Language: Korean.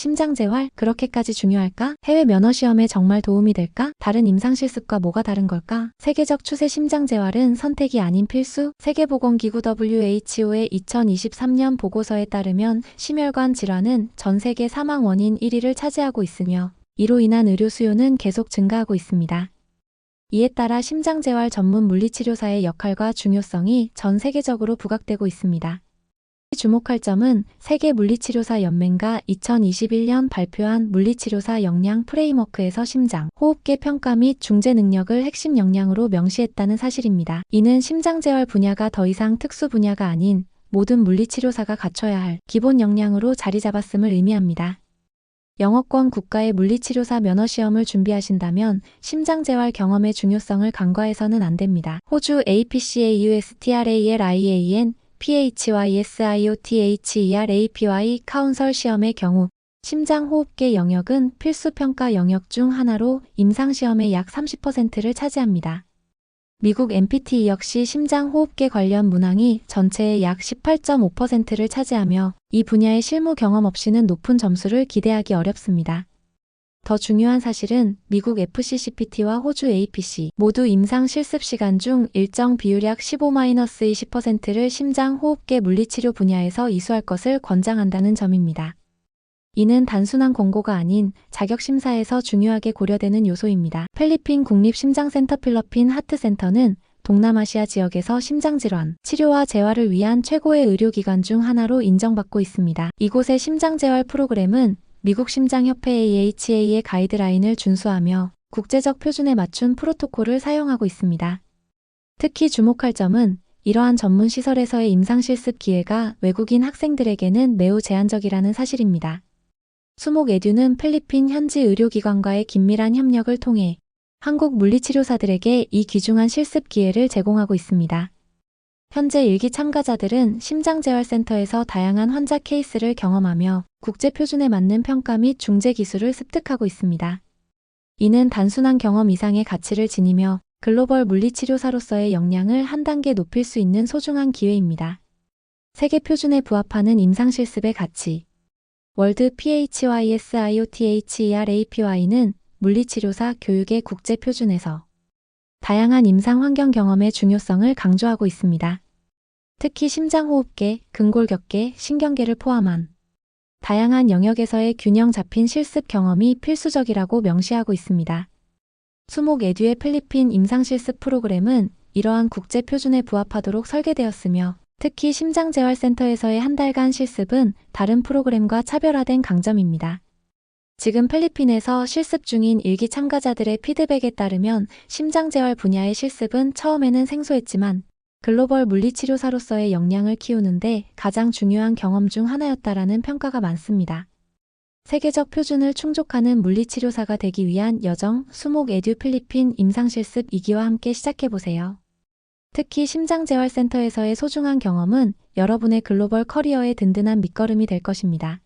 심장 재활? 그렇게까지 중요할까? 해외 면허 시험에 정말 도움이 될까? 다른 임상 실습과 뭐가 다른 걸까? 세계적 추세 심장 재활은 선택이 아닌 필수? 세계보건기구 WHO의 2023년 보고서에 따르면 심혈관 질환은 전 세계 사망 원인 1위를 차지하고 있으며 이로 인한 의료 수요는 계속 증가하고 있습니다. 이에 따라 심장재활 전문 물리치료사의 역할과 중요성이 전 세계적으로 부각되고 있습니다. 주목할 점은 세계 물리치료사 연맹가 2021년 발표한 물리치료사 역량 프레임워크에서 심장, 호흡계 평가 및 중재 능력을 핵심 역량으로 명시했다는 사실입니다. 이는 심장재활 분야가 더 이상 특수 분야가 아닌 모든 물리치료사가 갖춰야 할 기본 역량으로 자리 잡았음을 의미합니다. 영어권 국가의 물리치료사 면허 시험을 준비하신다면 심장재활 경험의 중요성을 간과해서는 안 됩니다. 호주 APCAUSTRALIAN PHYSIOTHERAPY 카운설 시험의 경우 심장호흡계 영역은 필수 평가 영역 중 하나로 임상시험의 약 30%를 차지합니다. 미국 MPT 역시 심장호흡계 관련 문항이 전체의 약 18.5%를 차지하며 이 분야의 실무 경험 없이는 높은 점수를 기대하기 어렵습니다. 더 중요한 사실은 미국 FCCPT와 호주 APC 모두 임상 실습 시간 중 일정 비율 약 15-20%를 심장 호흡계 물리치료 분야에서 이수할 것을 권장한다는 점입니다. 이는 단순한 공고가 아닌 자격심사에서 중요하게 고려되는 요소입니다. 필리핀 국립심장센터 필러핀 하트센터는 동남아시아 지역에서 심장질환, 치료와 재활을 위한 최고의 의료기관 중 하나로 인정받고 있습니다. 이곳의 심장재활 프로그램은 미국 심장협회 AHA의 가이드라인을 준수하며 국제적 표준에 맞춘 프로토콜을 사용하고 있습니다. 특히 주목할 점은 이러한 전문 시설에서의 임상 실습 기회가 외국인 학생들에게는 매우 제한적이라는 사실입니다. 수목 에듀는 필리핀 현지 의료기관과의 긴밀한 협력을 통해 한국 물리치료사들에게 이 귀중한 실습 기회를 제공하고 있습니다. 현재 일기 참가자들은 심장재활센터에서 다양한 환자 케이스를 경험하며 국제 표준에 맞는 평가 및 중재 기술을 습득하고 있습니다. 이는 단순한 경험 이상의 가치를 지니며 글로벌 물리치료사로서의 역량을 한 단계 높일 수 있는 소중한 기회입니다. 세계 표준에 부합하는 임상 실습의 가치 월드 PHYSIOTHERAPY는 물리치료사 교육의 국제 표준에서 다양한 임상 환경 경험의 중요성을 강조하고 있습니다. 특히 심장호흡계, 근골격계, 신경계를 포함한 다양한 영역에서의 균형 잡힌 실습 경험이 필수적이라고 명시하고 있습니다. 수목 에듀의 필리핀 임상실습 프로그램은 이러한 국제 표준에 부합하도록 설계되었으며 특히 심장재활센터에서의 한 달간 실습은 다른 프로그램과 차별화된 강점입니다. 지금 필리핀에서 실습 중인 일기 참가자들의 피드백에 따르면 심장재활 분야의 실습은 처음에는 생소했지만 글로벌 물리치료사로서의 역량을 키우는데 가장 중요한 경험 중 하나였다라는 평가가 많습니다. 세계적 표준을 충족하는 물리치료사가 되기 위한 여정 수목 에듀 필리핀 임상실습 2기와 함께 시작해보세요. 특히 심장재활센터에서의 소중한 경험은 여러분의 글로벌 커리어의 든든한 밑거름이 될 것입니다.